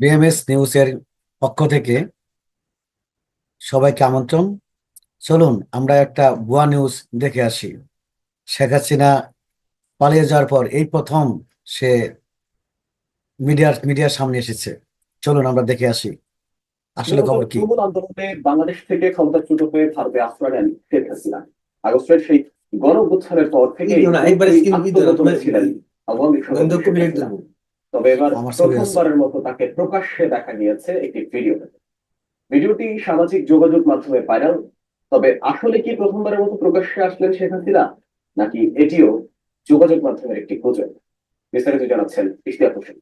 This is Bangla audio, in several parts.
বিএমএস নিউজের পক্ষ থেকে সবাইকে আমন্ত্রণ। চলুন আমরা একটা ভুয়া নিউজ দেখে আসি। শেখ হাসিনা পালিয়ে যাওয়ার পর এই প্রথম সে মিডিয়ার মিডিয়ার সামনে এসেছে। চলুন আমরা দেখে আসি। আসলে খবর কি? আন্দোলনে বাংলাদেশ থেকে ক্ষমতা ক্ষমতাচ্যুত হয়ে ভারতে আশ্রয় নেন শেখ হাসিনা। আগস্টের সেই গণ পর থেকে আওয়ামী তবে এবার। প্রথমবারের মতো তাকে প্রকাশ্যে দেখা গিয়েছে একটি ভিডিও ভিডিওটি সামাজিক যোগাযোগ মাধ্যমে ভাইরাল তবে আসলে কি প্রথমবারের মতো প্রকাশ্যে আসলেন শেখ হাসিনা? নাকি এটিও যোগাযোগ মাধ্যমের একটি গুজব? বিস্তারিত জানাচ্ছেন ইশতিয়াক হোসেন।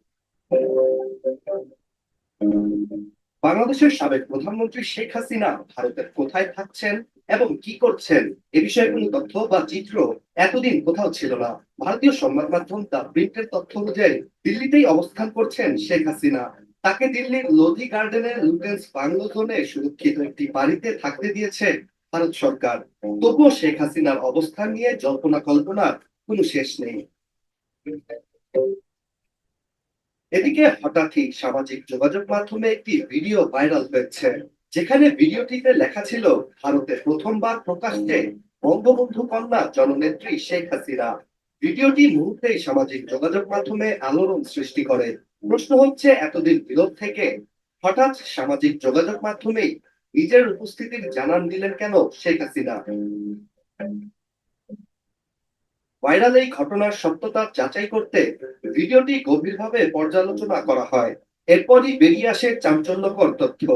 বাংলাদেশের সাবেক প্রধানমন্ত্রী শেখ হাসিনা ভারতের কোথায় থাকছেন? এবং কি করছেন? এ বিষয়ে কোনো তথ্য বা চিত্র এতদিন কোথাও ছিল না। ভারতীয় সংবাদ মাধ্যম দ্য প্রিন্টের তথ্য অনুযায়ী দিল্লিতেই অবস্থান করছেন শেখ হাসিনা। তাকে দিল্লির লোধি গার্ডেনের লুটেন্স বাংলো জোনে সুরক্ষিত একটি বাড়িতে থাকতে দিয়েছে ভারত সরকার। তবুও শেখ হাসিনার অবস্থান নিয়ে জল্পনা কল্পনার কোনো শেষ নেই। এদিকে হঠাৎই সামাজিক যোগাযোগ মাধ্যমে একটি ভিডিও ভাইরাল হয়েছে। যেখানে ভিডিওটিতে লেখা ছিল ভারতে প্রথমবার প্রকাশ্যে বঙ্গবন্ধু কন্যা জননেত্রী শেখ হাসিনা। ভিডিওটি মুহূর্তেই সামাজিক যোগাযোগ মাধ্যমে আলোড়ন সৃষ্টি করে। প্রশ্ন হচ্ছে, এতদিন বিরোধ থেকে হঠাৎ সামাজিক যোগাযোগ মাধ্যমেই নিজের উপস্থিতির জানান দিলেন কেন শেখ হাসিনা? ভাইরাল এই ঘটনার সত্যতা যাচাই করতে ভিডিওটি গভীরভাবে পর্যালোচনা করা হয়। এরপরই বেরিয়ে আসে চাঞ্চল্যকর তথ্য।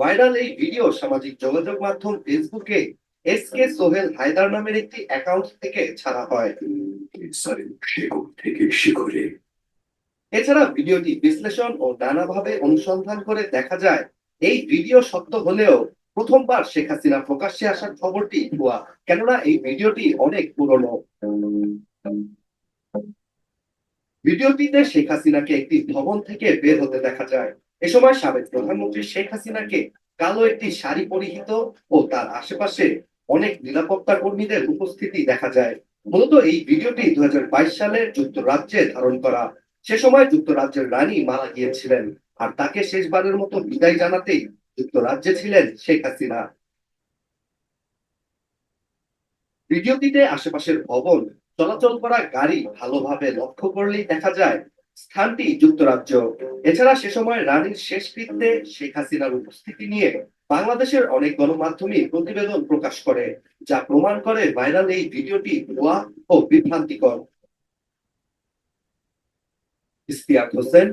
ভাইরাল এই ভিডিও সামাজিক যোগাযোগ মাধ্যম ফেসবুকে এস কে সোহেল হায়দার নামের একটি অ্যাকাউন্ট থেকে ছাড়া হয়। শেকড় থেকে শিখরে। এছাড়া ভিডিওটি বিশ্লেষণ ও নানাভাবে অনুসন্ধান করে দেখা যায় এই ভিডিও সত্য হলেও প্রথমবার শেখ হাসিনা প্রকাশ্যে আসার খবরটি ভুয়া কেননা এই ভিডিওটি অনেক পুরনো। ভিডিওটিতে শেখ হাসিনাকে একটি ভবন থেকে বের হতে দেখা যায়। এ সময় সাবেক প্রধানমন্ত্রী শেখ হাসিনাকে কালো একটি শাড়ি পরিহিত ও তার আশেপাশে অনেক নিরাপত্তা কর্মীদের উপস্থিতি দেখা যায়। মূলত এই ভিডিওটি দু সালে যুক্তরাজ্যে ধারণ করা। সে সময় যুক্তরাজ্যের রানী মারা গিয়েছিলেন আর তাকে শেষবারের মতো বিদায় জানাতেই যুক্তরাজ্যে ছিলেন শেখ হাসিনা। ভিডিওটিতে আশেপাশের ভবন চলাচল করা গাড়ি ভালোভাবে লক্ষ্য করলেই দেখা যায় স্থানটি যুক্তরাজ্য। এছাড়া সে সময় রানীর শেষকৃত্যে শেখ হাসিনার উপস্থিতি নিয়ে বাংলাদেশের অনেক গণমাধ্যমে প্রতিবেদন প্রকাশ করে, যা প্রমাণ করে ভাইরাল এই ভিডিওটি ভুয়া ও বিভ্রান্তিকর। ইস্তিয়াক হোসেন